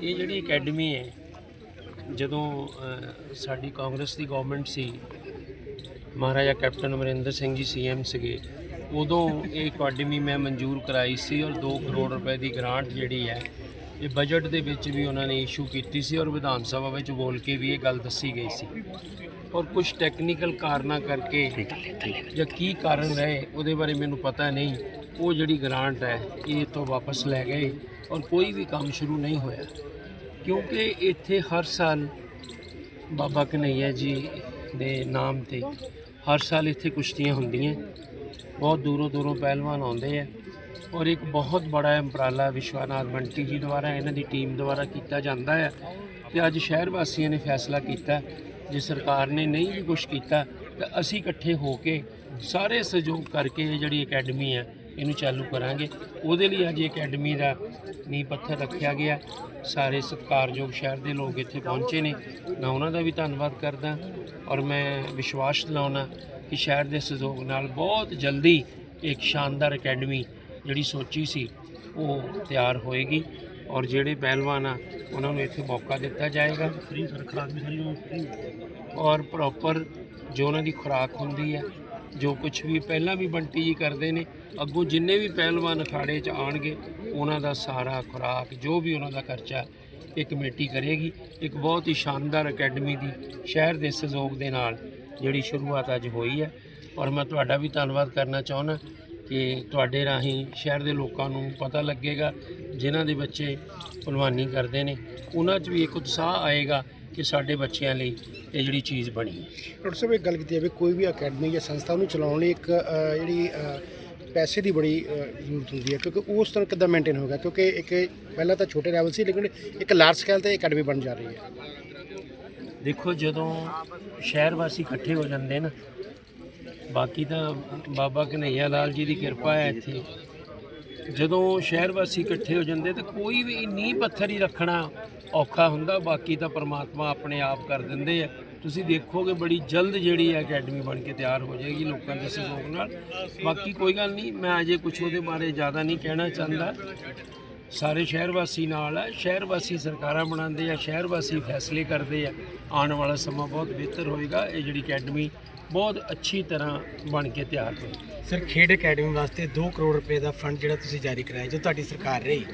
ਇਹ ਜਿਹੜੀ ਅਕੈਡਮੀ ਹੈ, ਜਦੋਂ ਸਾਡੀ ਕਾਂਗਰਸ ਦੀ ਗਵਰਨਮੈਂਟ ਸੀ, ਮਹਾਰਾਜਾ ਕੈਪਟਨ ਅਮਰਿੰਦਰ ਸਿੰਘ ਜੀ ਸੀਐਮ ਸੀਗੇ, ਉਦੋਂ ਇਹ ਅਕੈਡਮੀ ਮੈਂ ਮਨਜ਼ੂਰ ਕਰਾਈ ਸੀ ਔਰ 2 ਕਰੋੜ ਰੁਪਏ ਦੀ ਗ੍ਰਾਂਟ ਜਿਹੜੀ ਹੈ, ਇਹ ਬਜਟ ਦੇ ਵਿੱਚ ਵੀ ਉਹਨਾਂ ਨੇ ਇਸ਼ੂ ਕੀਤੀ ਸੀ ਔਰ ਵਿਧਾਨ ਸਭਾ ਵਿੱਚ ਬੋਲ ਕੇ ਵੀ ਇਹ ਗੱਲ ਦੱਸੀ ਗਈ ਸੀ। ਔਰ ਕੁਝ ਟੈਕਨੀਕਲ ਕਾਰਨਾਂ ਕਰਕੇ ਜਾਂ ਕੀ ਕਾਰਨ ਰਹੇ, ਉਹਦੇ ਬਾਰੇ ਮੈਨੂੰ ਪਤਾ ਨਹੀਂ। ਉਹ ਜਿਹੜੀ ਗ੍ਰਾਂਟ ਹੈ, ਇਹ ਤੋਂ ਵਾਪਸ ਲੈ ਗਏ। ਔਰ ਕੋਈ ਵੀ ਕੰਮ ਸ਼ੁਰੂ ਨਹੀਂ ਹੋਇਆ। ਕਿਉਂਕਿ ਇੱਥੇ ਹਰ ਸਾਲ ਬਾਬਾ ਕਨਈਆ ਜੀ ਦੇ ਨਾਮ ਤੇ ਹਰ ਸਾਲ ਇੱਥੇ ਕੁਸ਼ਤੀਆਂ ਹੁੰਦੀਆਂ। ਬਹੁਤ ਦੂਰੋਂ ਦੂਰੋਂ ਪਹਿਲਵਾਨ ਆਉਂਦੇ ਆ। ਔਰ ਇੱਕ ਬਹੁਤ ਬੜਾ ਉਪਰਾਲਾ ਵਿਸ਼ਵਾਨਾਥ ਬੰਟੀ ਜੀ ਦੁਆਰਾ ਇਹਨਾਂ ਦੀ ਟੀਮ ਦੁਆਰਾ ਕੀਤਾ ਜਾਂਦਾ ਹੈ ਤੇ ਅੱਜ ਸ਼ਹਿਰ ਵਾਸੀਆਂ ਨੇ ਫੈਸਲਾ ਕੀਤਾ, ਜੇ ਸਰਕਾਰ ਨੇ ਨਹੀਂ ਵੀ ਕੁਝ ਕੀਤਾ, ਤਾਂ ਅਸੀਂ ਇਕੱਠੇ ਹੋ ਕੇ ਸਾਰੇ ਸਹਿਯੋਗ ਕਰਕੇ ਇਹ ਜਿਹੜੀ ਅਕੈਡਮੀ ਹੈ ਇਹਨੂੰ ਚਾਲੂ ਕਰਾਂਗੇ। ਉਹਦੇ ਲਈ ਅੱਜ ਅਕੈਡਮੀ ਦਾ ਨੀਂਹ ਪੱਥਰ ਰੱਖਿਆ ਗਿਆ। ਸਾਰੇ ਸਤਿਕਾਰਯੋਗ ਸ਼ਹਿਰ ਦੇ ਲੋਕ ਇੱਥੇ ਪਹੁੰਚੇ ਨੇ। ਮੈਂ ਉਹਨਾਂ ਦਾ ਵੀ ਧੰਨਵਾਦ ਕਰਦਾ ਔਰ ਮੈਂ ਵਿਸ਼ਵਾਸ ਦਿਲਾਉਣਾ ਕਿ ਸ਼ਹਿਰ ਦੇ ਸਹਿਯੋਗ ਨਾਲ ਬਹੁਤ ਜਲਦੀ ਇੱਕ ਸ਼ਾਨਦਾਰ ਅਕੈਡਮੀ ਜਿਹੜੀ ਸੋਚੀ ਸੀ ਉਹ ਤਿਆਰ ਹੋਏਗੀ ਔਰ ਜਿਹੜੇ ਪਹਿਲਵਾਨ ਆ ਉਹਨਾਂ ਨੂੰ ਇੱਥੇ ਮੌਕਾ ਦਿੱਤਾ ਜਾਏਗਾ। ਔਰ ਪ੍ਰੋਪਰ ਜੋ ਉਹਨਾਂ ਦੀ ਖੁਰਾਕ ਹੁੰਦੀ ਹੈ ਜੋ ਕੁਝ ਵੀ ਪਹਿਲਾਂ ਵੀ ਬੰਟੀ ਜੀ ਕਰਦੇ ਨੇ, ਅੱਗੋਂ ਜਿੰਨੇ ਵੀ ਪਹਿਲਵਾਨ ਅਖਾੜੇ 'ਚ ਆਣਗੇ ਉਹਨਾਂ ਦਾ ਸਾਰਾ ਖੁਰਾਕ, ਜੋ ਵੀ ਉਹਨਾਂ ਦਾ ਖਰਚਾ ਇਹ ਕਮੇਟੀ ਕਰੇਗੀ। ਇੱਕ ਬਹੁਤ ਹੀ ਸ਼ਾਨਦਾਰ ਅਕੈਡਮੀ ਦੀ ਸ਼ਹਿਰ ਦੇ ਸਹਿਯੋਗ ਦੇ ਨਾਲ ਜਿਹੜੀ ਸ਼ੁਰੂਆਤ ਅੱਜ ਹੋਈ ਹੈ। ਔਰ ਮੈਂ ਤੁਹਾਡਾ ਵੀ ਧੰਨਵਾਦ ਕਰਨਾ ਚਾਹੁੰਦਾ ਕਿ ਤੁਹਾਡੇ ਰਾਹੀਂ ਸ਼ਹਿਰ ਦੇ ਲੋਕਾਂ ਨੂੰ ਪਤਾ ਲੱਗੇਗਾ, ਜਿਨ੍ਹਾਂ ਦੇ ਬੱਚੇ ਭਲਵਾਨੀ ਕਰਦੇ ਨੇ। ਉਹਨਾਂ 'ਚ ਵੀ ਇੱਕ ਉਤਸ਼ਾਹ ਆਏਗਾ ਕਿ ਸਾਡੇ ਬੱਚਿਆਂ ਲਈ ਇਹ ਜਿਹੜੀ ਚੀਜ਼ ਬਣੀ ਹੈ। ਡਾਕਟਰ ਸਾਹਿਬ ਇਹ ਗੱਲ ਕੀਤੀ ਜਾਵੇ ਕੋਈ ਵੀ ਅਕੈਡਮੀ ਜਾਂ ਸੰਸਥਾ ਨੂੰ ਚਲਾਉਣ ਲਈ ਇੱਕ ਅ, ਜਿਹੜੀ ਅ, ਪੈਸੇ ਦੀ ਬੜੀ ਅ, ਜ਼ਰੂਰਤ ਹੁੰਦੀ ਹੈ ਕਿਉਂਕਿ ਉਸ ਤਰ੍ਹਾਂ ਕਿੱਦਾਂ ਮੇਨਟੇਨ ਹੋਗਾ ਕਿਉਂਕਿ ਇੱਕ ਪਹਿਲਾਂ ਤਾਂ ਛੋਟੇ ਲੈਵਲ ਸੀ ਲੇਕਿਨ ਇੱਕ ਲਾਰਜ ਸਕੇਲ ਤੇ ਅਕੈਡਮੀ ਬਣ ਜਾ ਰਹੀ ਹੈ। ਦੇਖੋ ਜਦੋਂ ਸ਼ਹਿਰ ਵਾਸੀ ਇਕੱਠੇ ਹੋ ਜਾਂਦੇ ਨਾ ਬਾਕੀ ਤਾਂ ਬਾਬਾ ਕਨਈਆ ਲਾਲ ਜੀ ਦੀ ਕਿਰਪਾ ਹੈ ਇੱਥੇ। ਜਦੋਂ ਸ਼ਹਿਰ ਵਾਸੀ ਇਕੱਠੇ ਹੋ ਜਾਂਦੇ ਤਾਂ ਕੋਈ ਵੀ ਨੀਂਹ ਪੱਥਰ ਹੀ ਰੱਖਣਾ ਔਖਾ ਹੁੰਦਾ, ਬਾਕੀ ਤਾਂ ਪ੍ਰਮਾਤਮਾ ਆਪਣੇ ਆਪ ਕਰ ਦਿੰਦੇ ਆ। ਤੁਸੀਂ ਦੇਖੋਗੇ ਬੜੀ ਜਲਦ ਜਿਹੜੀ ਹੈ ਅਕੈਡਮੀ ਬਣ ਕੇ ਤਿਆਰ ਹੋ ਜਾਏਗੀ ਲੋਕਾਂ ਦੇ ਸਹਿਯੋਗ ਨਾਲ। ਬਾਕੀ ਕੋਈ ਗੱਲ ਨਹੀਂ, ਮੈਂ ਅਜੇ ਕੁਝ ਉਹਦੇ ਬਾਰੇ ਜ਼ਿਆਦਾ ਨਹੀਂ ਕਹਿਣਾ ਚਾਹੁੰਦਾ। ਸਾਰੇ ਸ਼ਹਿਰ ਵਾਸੀ ਨਾਲ ਹੈ ਸ਼ਹਿਰ ਵਾਸੀ ਸਰਕਾਰਾਂ ਬਣਾਉਂਦੇ ਆ, ਸ਼ਹਿਰ ਵਾਸੀ ਫੈਸਲੇ ਕਰਦੇ ਆ। ਆਉਣ ਵਾਲਾ ਸਮਾਂ ਬਹੁਤ ਬਿਹਤਰ ਹੋਏਗਾ। ਇਹ ਜਿਹੜੀ ਅਕੈਡਮੀ ਬਹੁਤ ਅੱਛੀ ਤਰ੍ਹਾਂ ਬਣ ਕੇ ਤਿਆਰ ਹੋਏਗੀ ਸਰ ਖੇਡ ਅਕੈਡਮੀ ਵਾਸਤੇ 2 ਕਰੋੜ ਰੁਪਏ ਦਾ ਫੰਡ ਜਿਹੜਾ ਤੁਸੀਂ ਜਾਰੀ ਕਰਾਇਆ ਜੋ ਤੁਹਾਡੀ ਸਰਕਾਰ ਰਹੀ।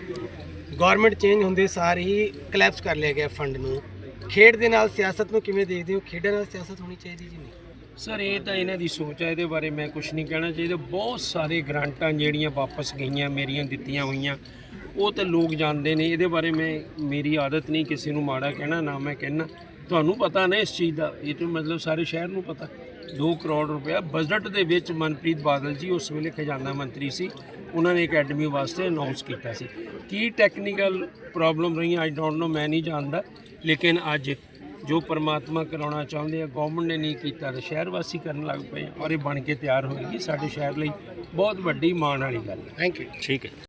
ਗਵਰਨਮੈਂਟ ਚੇਂਜ ਹੁੰਦੇ ਸਾਰ ਹੀ ਕਲੈਪਸ ਕਰ ਲਿਆ ਗਿਆ ਫੰਡ ਨੂੰ। ਖੇਡ ਦੇ ਨਾਲ ਸਿਆਸਤ ਨੂੰ ਕਿਵੇਂ ਦੇਖਦੇ ਹੋ? ਖੇਡਾਂ ਨਾਲ ਸਿਆਸਤ ਹੋਣੀ ਚਾਹੀਦੀ ਜੀ ਨਹੀਂ? ਸਰ ਇਹ ਤਾਂ ਇਹਨਾਂ ਦੀ ਸੋਚ ਹੈ ਇਹਦੇ ਬਾਰੇ ਮੈਂ ਕੁਝ ਨਹੀਂ ਕਹਿਣਾ ਚਾਹੀਦਾ। ਬਹੁਤ ਸਾਰੇ ਗ੍ਰਾਂਟਾਂ ਜਿਹੜੀਆਂ ਵਾਪਸ ਗਈਆਂ ਮੇਰੀਆਂ ਦਿੱਤੀਆਂ ਹੋਈਆਂ। ਉਹ ਤਾਂ ਲੋਕ ਜਾਣਦੇ ਨੇ ਇਹਦੇ ਬਾਰੇ ਮੈਂ ਮੇਰੀ ਆਦਤ ਨਹੀਂ ਕਿਸੇ ਨੂੰ ਮਾੜਾ ਕਹਿਣਾ ਨਾ ਮੈਂ ਕਹਿਣਾ। ਤੁਹਾਨੂੰ ਪਤਾ ਨਾ ਇਸ ਚੀਜ਼ ਦਾ ਇਹ ਤਾਂ ਮਤਲਬ ਸਾਰੇ ਸ਼ਹਿਰ ਨੂੰ ਪਤਾ। 2 ਕਰੋੜ ਰੁਪਇਆ ਬਜਟ ਦੇ ਵਿੱਚ ਮਨਪ੍ਰੀਤ ਬਾਦਲ ਜੀ ਉਸ ਵੇਲੇ ਖਜ਼ਾਨਾ ਮੰਤਰੀ ਸੀ। ਉਹਨਾਂ ਨੇ ਅਕੈਡਮੀ ਵਾਸਤੇ ਅਨਾਉਂਸ ਕੀਤਾ ਸੀ। ਕੀ ਟੈਕਨੀਕਲ ਪ੍ਰੋਬਲਮ ਰਹੀ ਆਈ ਡੋਂਟ ਨੋ ਮੈਂ ਨਹੀਂ ਜਾਣਦਾ। ਲੇਕਿਨ ਅੱਜ ਜੋ ਪਰਮਾਤਮਾ ਕਰਾਉਣਾ ਚਾਹੁੰਦੇ ਆ ਗਵਰਨਮੈਂਟ ਨੇ ਨਹੀਂ ਕੀਤਾ ਤੇ ਸ਼ਹਿਰ ਵਾਸੀ ਕਰਨ ਲੱਗ ਪਏ ਔਰ ਇਹ ਬਣ ਕੇ ਤਿਆਰ ਹੋਏਗੀ ਸਾਡੇ ਸ਼ਹਿਰ ਲਈ। ਬਹੁਤ ਵੱਡੀ ਮਾਣ ਵਾਲੀ ਗੱਲ ਹੈ। ਥੈਂਕ ਯੂ ਠੀਕ ਹੈ।